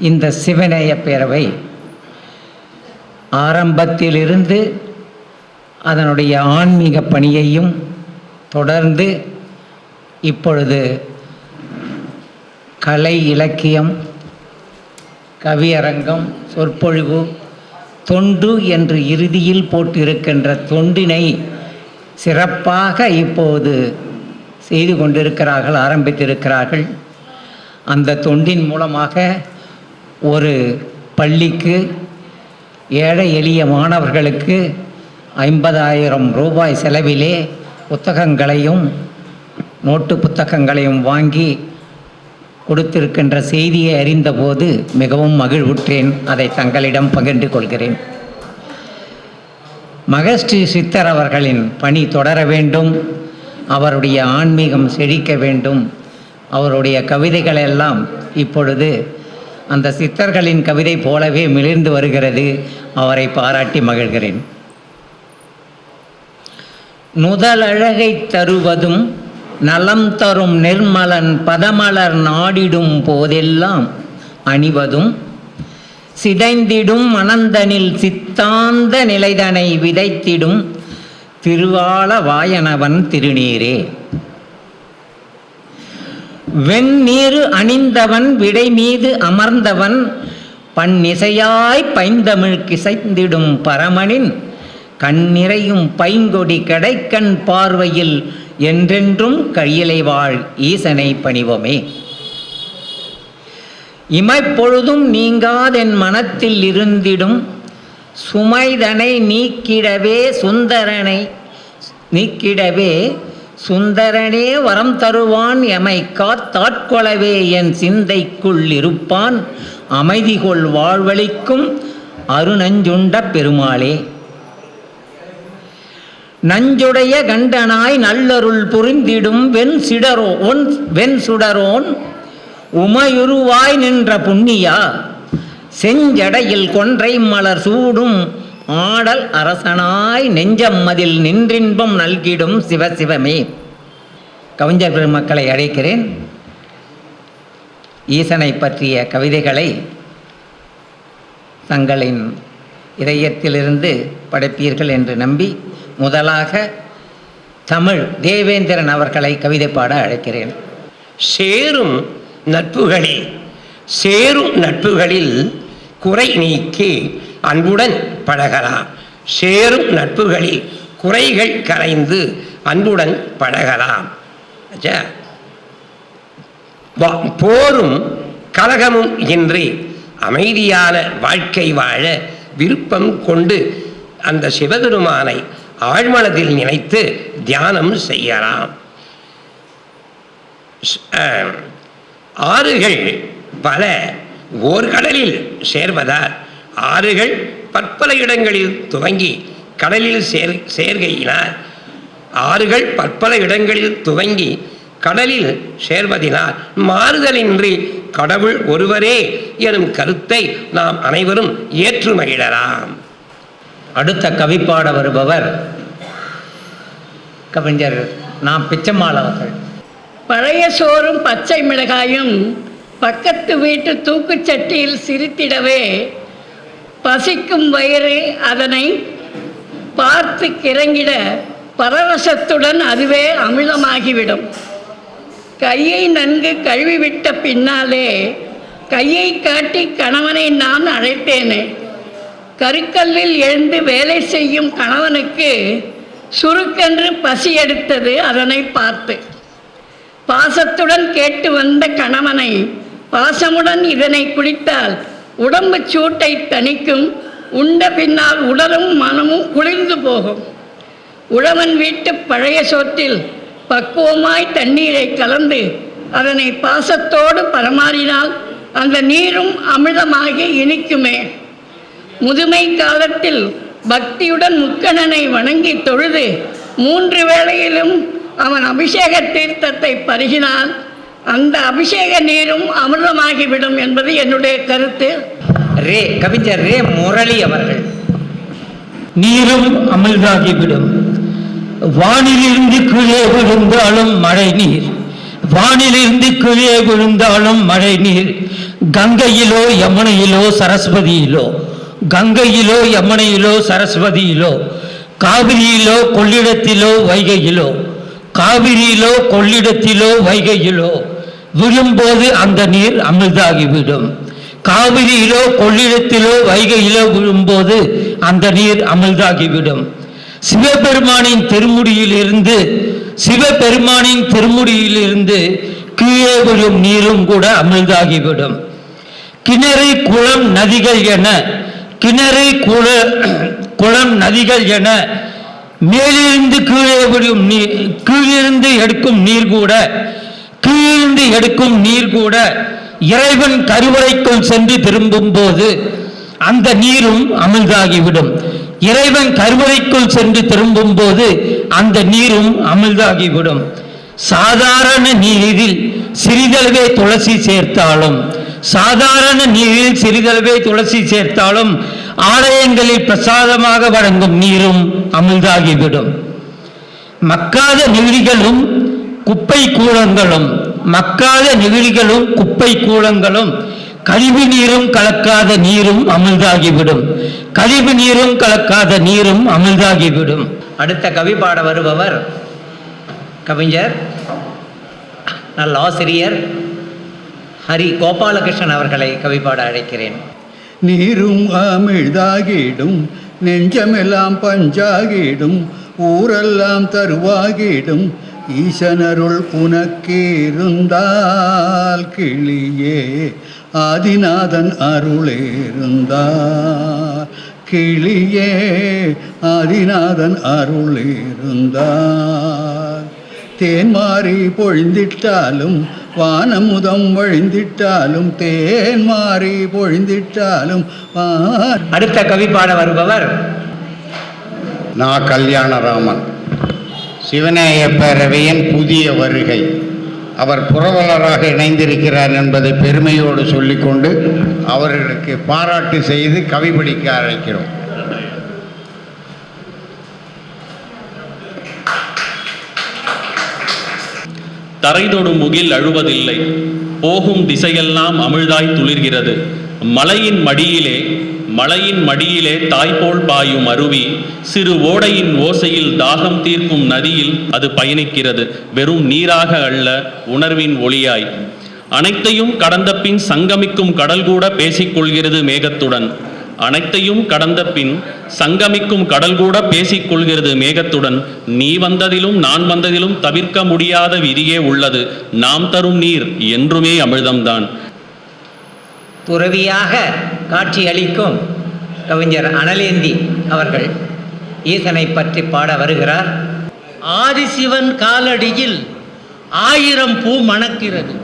இந்த சிவநேய பேரவை ஆரம்பத்திலிருந்து அதனுடைய ஆன்மீக பணியையும் தொடர்ந்து இப்பொழுது கலை இலக்கியம் கவியரங்கம் சொற்பொழிவு தொண்டு என்று இறுதியில் போட்டிருக்கின்ற தொண்டினை சிறப்பாக இப்போது செய்து கொண்டிருக்கிறார்கள் ஆரம்பித்திருக்கிறார்கள். அந்த தொண்டின் மூலமாக ஒரு பள்ளிக்கு ஏழை எளிய மாணவர்களுக்கு ஐம்பதாயிரம் ரூபாய் செலவிலே புத்தகங்களையும் நோட்டு புத்தகங்களையும் வாங்கி கொடுத்திருக்கின்ற செய்தியை அறிந்தபோது மிகவும் மகிழ்வுற்றேன். அதை தங்களிடம் பகிர்ந்து கொள்கிறேன். மகஸ்ரீ சித்தர் அவர்களின் பணி தொடர வேண்டும். அவருடைய ஆன்மீகம் செழிக்க வேண்டும். அவருடைய கவிதைகளெல்லாம் இப்பொழுது அந்த சித்தர்களின் கவிதை போலவே மிளிர்ந்து வருகிறது. அவரை பாராட்டி மகிழ்கிறேன். நுதலழகை தருவதும் நலம் தரும் நெர்மலன் பதமலர் நாடிடும் போதெல்லாம் அணிவதும் சிதைந்திடும் மனந்தனில் சித்தாந்த நிலைதனை விதைத்திடும் திருவாள வாயனவன் திருநீரே. வெண்ணீரு அணிந்தவன் விடை மீது அமர்ந்தவன் பன்னிசையாய் பைந்தமிழ் கிசைந்திடும் பரமனின் கண்ணிறையும் பைங்கொடி கடைக்கண் பார்வையில் என்றென்றும் கையிலை வாழ் ஈசனை பணிவோமே. இமைப்பொழுதும் நீங்காதென் மனத்தில் இருந்திடும் சுமைதனை நீக்கிடவே சுந்தரனை நீக்கிடவே சுந்தரனே வரம் தருவான் எமை காத்தாட்கொளவே என் சிந்தைக்குள் இருப்பான். அமைதி கொள் வாழ்வழிக்கும் அருநஞ்சுண்ட பெருமாளே. நஞ்சுடைய கண்டனாய் நல்லருள் புரிந்திடும் வெண் சிடரோ ஒன் வெண் சுடரோன் உமையுருவாய் நின்ற புண்ணியா. செஞ்சடையில் கொன்றை மலர் சூடும் ஆடல் அரசனாய் நெஞ்சம் மதில் நின்றின்பம் நல்கிடும் சிவசிவமே கவிஞர் பெருமக்களை அழைக்கிறேன். ஈசனை பற்றிய கவிதைகளை தங்களின் இதயத்திலிருந்து படைப்பீர்கள் என்று நம்பி முதலாக தமிழ் தேவேந்திரன் அவர்களை கவிதை பாட அழைக்கிறேன். சேரும் நட்புகளில் சேரும் நட்புகளில் குறை நீக்கி அன்புடன் பழகலாம். சேரும் நட்புகளில் குறைகள் கரைந்து அன்புடன் பழகலாம். போரும் கலகமும் இன்றி அமைதியான வாழ்க்கை வாழ விருப்பம் கொண்டு அந்த சிவபெருமானை ஆழ்மனதில் நினைத்து தியானம் செய்யலாம். ஆறுகள் பல ஓர்கடலில் சேர்வதால் ஆறுகள் பற்பல இடங்களில் துவங்கி கடலில் சேர் சேர்கையினார் ஆறுகள் பற்பல இடங்களில் துவங்கி கடலில் சேர்வதினால் மாறுதலின்றி கடவுள் ஒருவரே எனும் கருத்தை நாம் அனைவரும் ஏற்று மகிழலாம். அடுத்த கவிப்பாட வருபவர் கவிஞர் நாம் பிச்சம்மாள் அவர்கள். பழைய சோறும் பச்சை மிளகாயும் பக்கத்து வீட்டு தூக்குச்சட்டியில் சிரித்திடவே பசிக்கும் வயிறு அதனை பார்த்து கிறங்கிட பரவசத்துடன் அதுவே அமிலமாகிவிடும். கையை நன்கு கழுவிவிட்ட பின்னாலே கையை காட்டி கணவனை நான் அழைத்தேனே. கருக்கல்லில் எழுந்து வேலை செய்யும் கணவனுக்கு சுருக்கென்று பசி எடுத்தது அதனை பார்த்து. பாசத்துடன் கேட்டு வந்த கணவனை பாசமுடன் இதனை குடித்தால் உடம்பு சூட்டை தணிக்கும். உண்ட பின்னால் உடலும் மனமும் குளிர்ந்து போகும். உழவன் வீட்டு பழைய சோற்றில் பக்குவமாய் தண்ணீரை கலந்து அதனை பாசத்தோடு பரமாறினால் அந்த நீரும் அமிர்தமாகி இனிக்குமே. முதுமை காலத்தில் பக்தியுடன் முக்கணனை வணங்கி தொழுது மூன்று வேளையிலும் அவன் அபிஷேக தீர்த்தத்தை பருகினால் அந்த அபிஷேக நீரும் அமிர்தமாகிவிடும் என்பது என்னுடைய கருத்து. ரே கவிஞர் ரே முரளி அவர்கள். நீரும் அமிழ்தாகிவிடும். வானிலிருந்து கீழே விழுந்தாலும் மழை நீர். வானிலிருந்து கீழே விழுந்தாலும் மழை நீர். கங்கையிலோ யமுனையிலோ சரஸ்வதியிலோ. கங்கையிலோ யமுனையிலோ சரஸ்வதியிலோ. காவிரியிலோ கொள்ளிடத்திலோ வைகையிலோ. காவிரியிலோ கொள்ளிடத்திலோ வைகையிலோ. விழும்போது அந்த நீர் அமிர்தாகிவிடும் காவிரியிலோ கொள்ளிடத்திலோ வைகையிலோ விழும்போது அந்த நீர் அமிழ்தாகிவிடும். சிவபெருமானின் திருமுடியிலிருந்து சிவபெருமானின் திருமுடியிலிருந்து கீழே விழும் நீரும் கூட அமிழ்தாகிவிடும். கிணறு குளம் நதிகள் என கிணறு குள குளம் நதிகள் என மேலிருந்து கீழே விழும் நீர் கீழிருந்து எடுக்கும் நீர் கூட கீழ்ந்து எடுக்கும் நீர் கூட இறைவன் கருவறைக்குள் சென்று திரும்பும் போது அந்த நீரும் அமிழ்தாகிவிடும். இறைவன் கருவறைக்குள் சென்று திரும்பும் போது அந்த நீரும் அமிழ்தாகிவிடும். சாதாரண நீரில் சிறிதளவே துளசி சேர்த்தாலும் சாதாரண நீரில் சிறிதளவே துளசி சேர்த்தாலும் ஆலயங்களில் பிரசாதமாக வழங்கும் நீரும் அமிழ்தாகிவிடும். மக்காத நெகிழிகளும் குப்பை கூலங்களும் மக்காத நெகிழிகளும் குப்பை கூலங்களும் கழிவு நீரும் கலக்காத நீரும் அமிழ்தாகிவிடும். கழிவு நீரும் கலக்காத நீரும் அமிழ்தாகிவிடும். அடுத்த கவி பாட வருபவர் கவிஞர் நல்ல ஆசிரியர் ஹரி கோபாலகிருஷ்ணன் அவர்களை கவி பாட அழைக்கிறேன். நீரும் அமிழ்தாகிடும் நெஞ்சமெல்லாம் பஞ்சாகிடும் ஊரெல்லாம் தருவாகிடும் ஈசனருள் உனக்கிருந்தால் கிளியே ஆதிநாதன் அருளிருந்தார். கிளியே ஆதிநாதன் அருளிருந்தார். தேன்மாறி பொழிந்திட்டாலும் வானமுதம் வழிந்திட்டாலும் தேன்மாறி பொழிந்திட்டாலும் அடுத்த கவி பாட வருபவர்? நான் கல்யாணராமன். சிவநேய பேரவையின் புதிய வருகை. அவர் புரவலராக இணைந்திருக்கிறார் என்பதை பெருமையோடு சொல்லிக்கொண்டு அவர்களுக்கு பாராட்டு செய்து கவிபடிக்க அழைக்கிறோம். தரைதொடும் முகில் அழுவதில்லை. போகும் திசையெல்லாம் அமிழ்தாய் துளிர்கிறது. மலையின் மடியிலே மலையின் மடியிலே தாய்போல் பாயும் அருவி சிறு ஓடையின் ஓசையில் தாகம் தீர்க்கும் நதியில் அது பயணிக்கிறது. வெறும் நீராக அல்ல உணர்வின் ஒளியாய். அனைத்தையும் கடந்த பின் சங்கமிக்கும் கடல் கூட பேசிக்கொள்கிறது மேகத்துடன். அனைத்தையும் கடந்த பின் சங்கமிக்கும் கடல் கூட பேசிக்கொள்கிறது மேகத்துடன். நீ வந்ததிலும் நான் வந்ததிலும் தவிர்க்க முடியாத விதியே உள்ளது. நாம் தரும் நீர் என்றுமே அமிழ்தம்தான் துறவியாக காட்சியளிக்கும் கவிஞர் அனலேந்தி அவர்கள். ஈசனை பற்றி பாட வருகிறார். ஆதிசிவன் காலடியில் ஆயிரம் பூ மணக்கிறது.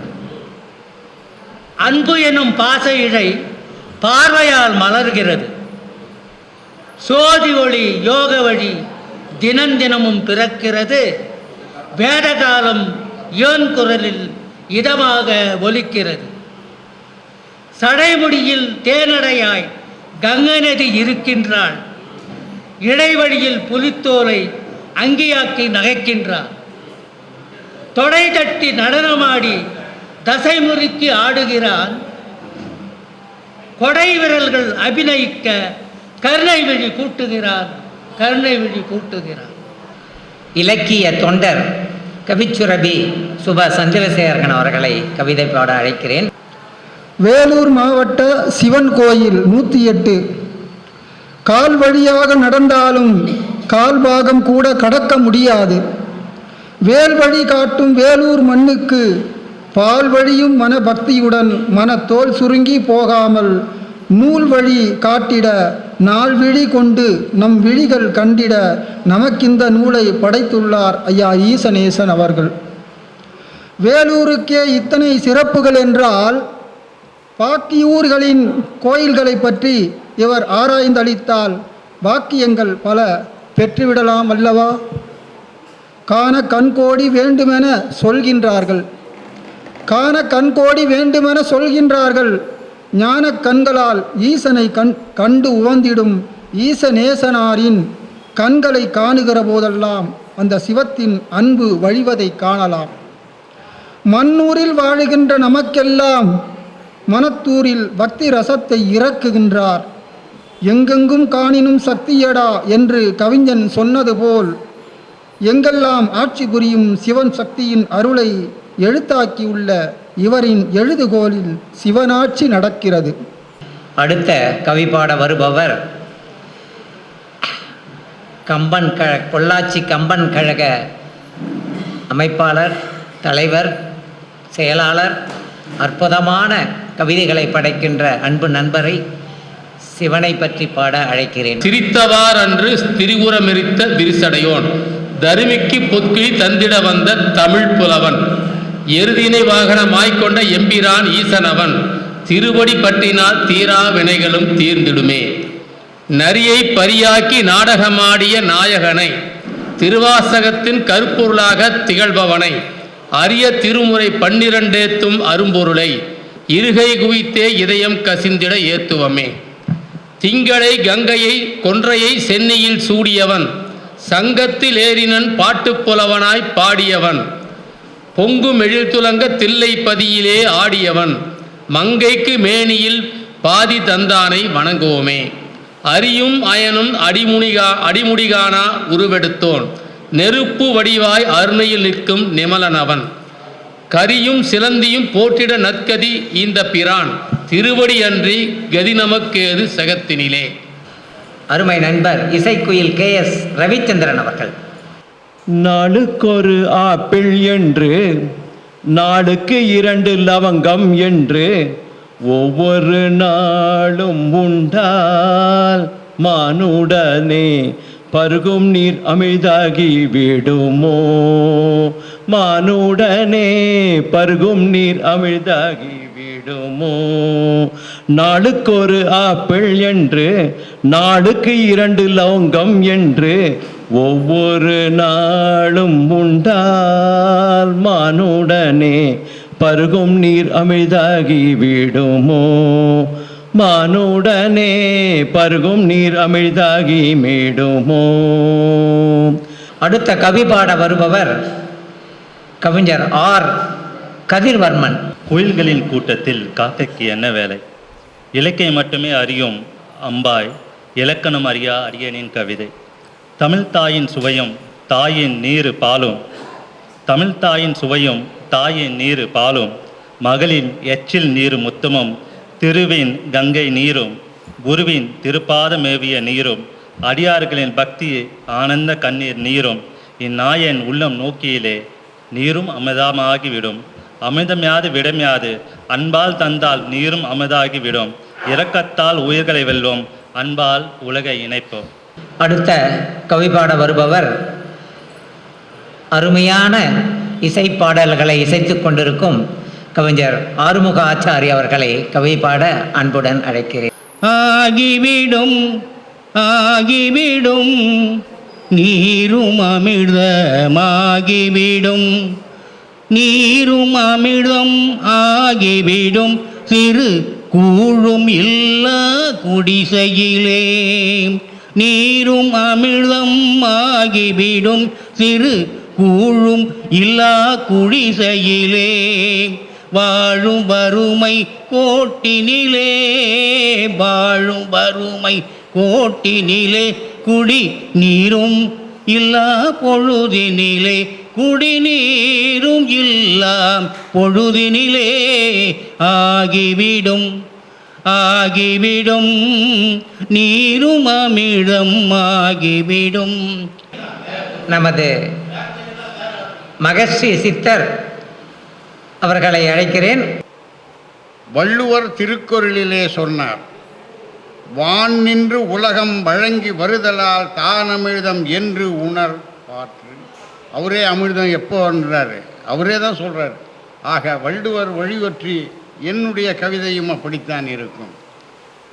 அன்பு எனும் பாச இழை பார்வையால் மலர்கிறது. சோதி ஒளி யோக வழி தினந்தினமும் பிறக்கிறது. வேதகாலம் ஏன் குரலில் இதமாக ஒலிக்கிறது. சடைமுடியில் தேனடையாய் கங்கை நதி இருக்கின்றாள். இடைவழியில் புலித்தோலை அங்கியாக்கி நகைக்கின்றார் தொடை தட்டி நடனமாடி தசை முறுக்கி ஆடுகிறான் கொடை விரல்கள் அபிநயிக்க கருணை விழி கூட்டுகிறான் கருணை விழி கூட்டுகிறான் இலக்கிய தொண்டர் கவிச்சுரபி சுப சந்திரசேகரன் அவர்களை கவிதை பாட அழைக்கிறேன். வேலூர் மாவட்ட சிவன் கோயில் நூற்றி எட்டு. கால் வழியாக நடந்தாலும் கால் பாகம் கூட கடக்க முடியாது. வேல் வழி காட்டும் வேலூர் மண்ணுக்கு பால் வழியும் மன பக்தியுடன் மனத்தோல் சுருங்கி போகாமல் நூல் வழி காட்டிட நாள் விழி கொண்டு நம் விழிகள் கண்டிட நமக்கிந்த நூலை படைத்துள்ளார் ஐயா ஈசநேசன் அவர்கள். வேலூருக்கே இத்தனை சிறப்புகள் என்றால் பாக்கி ஊர்களின் கோயில்களை பற்றி இவர் ஆராய்ந்தளித்தால் வாக்கியங்கள் பல பெற்றுவிடலாம் அல்லவா? காண கண்கோடி வேண்டுமென சொல்கின்றார்கள். காண கண்கோடி வேண்டுமென சொல்கின்றார்கள். ஞான கண்களால் ஈசனை கண் கண்டு உவந்திடும் ஈசநேசனாரின் கண்களை காணுகிற போதெல்லாம் அந்த சிவத்தின் அன்பு வழிவதை காணலாம். மண்ணூரில் வாழுகின்ற நமக்கெல்லாம் மனத்தூரில் பக்தி ரசத்தை இறக்குகின்றார். எங்கெங்கும் காணினும் சக்தியடா என்று கவிஞன் சொன்னது போல் எங்கெல்லாம் ஆட்சி புரியும் சிவன் சக்தியின் அருளை எழுத்தாக்கியுள்ள இவரின் எழுதுகோலில் சிவனாட்சி நடக்கிறது. அடுத்த கவிப்பாட வருபவர் கம்பன் க பொள்ளாச்சி கம்பன் கழக அமைப்பாளர் தலைவர் செயலாளர் அற்புதமான கவிதைகளை படைக்கின்ற அன்பு நண்பரை சிவனை பற்றி பாட அழைக்கிறேன். சிரித்தவார் அன்று திரிபுரமெரித்த விரிசடையோன் தருமிக்கு பொற்கிழி தந்திட வந்த தமிழ் புலவன் எருதினை வாகனமாய்க் கொண்ட எம்பிரான் ஈசனவன் திருவடி பற்றினால் தீரா வினைகளும் தீர்ந்திடுமே. நரியை பரியாக்கி நாடகமாடிய நாயகனை திருவாசகத்தின் கருப்பொருளாக திகழ்பவனை அரிய திருமுறை பன்னிரண்டேத்தும் அரும்பொருளை இருகை குவித்தே இதயம் கசிந்திட ஏத்துவமே. திங்களை கங்கையை கொன்றையை சென்னியில் சூடியவன் சங்கத்தில் ஏறினன் பாட்டுப் புலவனாய் பாடியவன் பொங்கு மெழில்துலங்க தில்லை பதியிலே ஆடியவன் மங்கைக்கு மேனியில் பாதி தந்தானை வணங்குவோமே. அரியும் அயனும் அடிமுனிகா அடிமுடிகானா உருவெடுத்தோன் நெருப்பு வடிவாய் அருணையில் நிற்கும் நிமலனவன். கரியும் சிலந்தியும் போற்றிட நற்கதி இந்த பிரான். திருவடி அன்றி கதி நமக்கேது சகத்தினிலே. அருமை நண்பர் இசைக்குயில் கே எஸ் ரவிச்சந்திரன் அவர்கள். நாளுக்கொரு ஆப்பிள் என்று நாளுக்கு இரண்டு லவங்கம் என்று ஒவ்வொரு நாளும் உண்டால் மானுடனே பருகும் நீர் அமிழ்தாகி விடுமோ? மானுடனே பருகும் நீர் அமிழ்தாகி விடுமோ? நாளுக்கொரு ஆப்பிள் என்று நாளுக்கு இரண்டு லவங்கம் என்று ஒவ்வொரு நாளும் உண்டால் மானுடனே பருகும் நீர் அமிழ்தாகி விடுமோ? மானுடனே பருகும் நீர் அமிழ்தாகி மேடுமோ. அடுத்த கவி பாட வருபவர் கவிஞர் ஆர். கதிர்வர்மன். குயில்களின் கூட்டத்தில் காக்கைக்கு என்ன வேலை? இலக்கியம் மட்டுமே அறியும் அம்பாய் இலக்கணம் அறியா அரியனின் கவிதை. தமிழ் தாயின் சுவையும் தாயின் நீரு பாலும். தமிழ் தாயின் சுவையும் தாயின் நீரு பாலும். மகளின் எச்சில் நீரு முத்தமும் திருவின் கங்கை நீரும் குருவின் திருப்பாத மேவிய நீரும் அடியார்களின் பக்தி ஆனந்த கண்ணீர் நீரும் இந்நாயன் உள்ளம் நோக்கியிலே நீரும் அமிர்தமாகிவிடும். அமிர்தம் விடம் யாது அன்பால் தந்தால் நீரும் அமிர்தாகிவிடும். இரக்கத்தால் உயிர்களை வெல்வோம் அன்பால் உலகை இணைப்போம். அடுத்த கவி பாட வருபவர் அருமையான இசைப்பாடல்களை இசைத்துக் கொண்டிருக்கும் கவிஞர் ஆறுமுக ஆச்சாரி அவர்களை கவி பாட அன்புடன் அழைக்கிறேன். ஆகிவிடும் ஆகிவிடும் நீரும் அமிர்தமாகிவிடும். நீரும் அமிர்தம் ஆகிவிடும் சிறு கூழும் இல்லா குடிசையிலே. நீரும் அமிர்தம் ஆகிவிடும் சிறு கூழும் இல்லா குடிசையிலே. வாழும் வறுமை கோட்டினிலே வாழும் வறுமை கோட்டினிலே குடி நீரும் இல்லா பொழுதினிலே குடிநீரும் இல்லாம் பொழுதினிலே ஆகிவிடும் ஆகிவிடும் நீரும் அமிழம் ஆகிவிடும். நமது மகர்ஷி சித்தர் அவர்களை அழைக்கிறேன். வள்ளுவர் திருக்குறளிலே சொன்னார் வான் நின்று உலகம் வழங்கி வருதலால் தான் அமிழ்தம் என்று உணர் பாற்று. அவரே அமிழ்தம் எப்போன்றாரு அவரே தான் சொல்கிறார் ஆக வள்ளுவர் வழிவற்றி என்னுடைய கவிதையும் அப்படித்தான் இருக்கும்.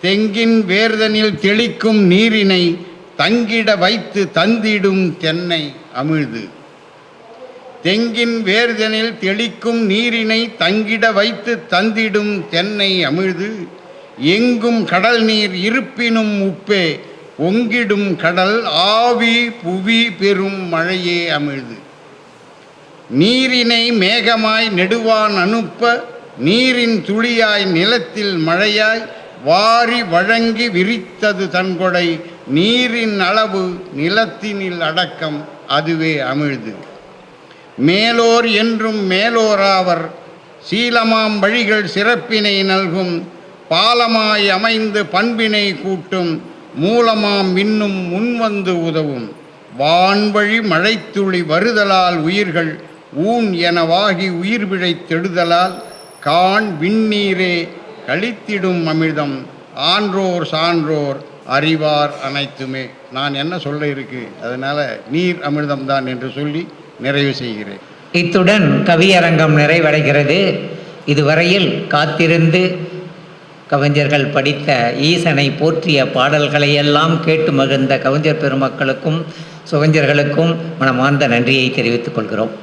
தெங்கின் வேர்தனில் தெளிக்கும் நீரினை தங்கிட வைத்து தந்திடும் தென்னை அமிழ்து. தெங்கின் வேர்தனில் தெளிக்கும் நீரினை தங்கிட வைத்து தந்திடும் தென்னை அமிழ்து எங்கும் கடல் நீர் இருப்பினும் உப்பே ஒங்கிடும் கடல் ஆவி புவி பெரும் மழையே அமிழ்து. நீரினை மேகமாய் நெடுவான் அனுப்ப நீரின் துளியாய் நிலத்தில் மழையாய் வாரி வழங்கி விரித்தது தன்கொடை நீரின் அளவு நிலத்தினில் அடக்கம் அதுவே அமிழ்து. மேலோர் என்றும் மேலோராவர் சீலமாம் வழிகள் சிறப்பினை நல்கும் பாலமாய் அமைந்து பண்பினை கூட்டும் மூலமாம் இன்னும் முன்வந்து உதவும். வான்வழி மழைத்துளி வருதலால் உயிர்கள் ஊன் எனவாகி உயிர் பிழைத்தெடுதலால் கான் விண்ணீரே கழித்திடும் அமிர்தம். ஆன்றோர் சான்றோர் அறிவார் அனைத்துமே. நான் என்ன சொல்ல இருக்கு? அதனால் நீர் அமிர்தம்தான் என்று சொல்லி நிறைவு செய்கிறேன். இத்துடன் கவியரங்கம் நிறைவடைகிறது. இதுவரையில் காத்திருந்து கவிஞர்கள் படித்த ஈசனை போற்றிய பாடல்களையெல்லாம் கேட்டு மகிழ்ந்த கவிஞர் பெருமக்களுக்கும் சுகஞ்சர்களுக்கும் மனமார்ந்த நன்றியை தெரிவித்துக் கொள்கிறோம்.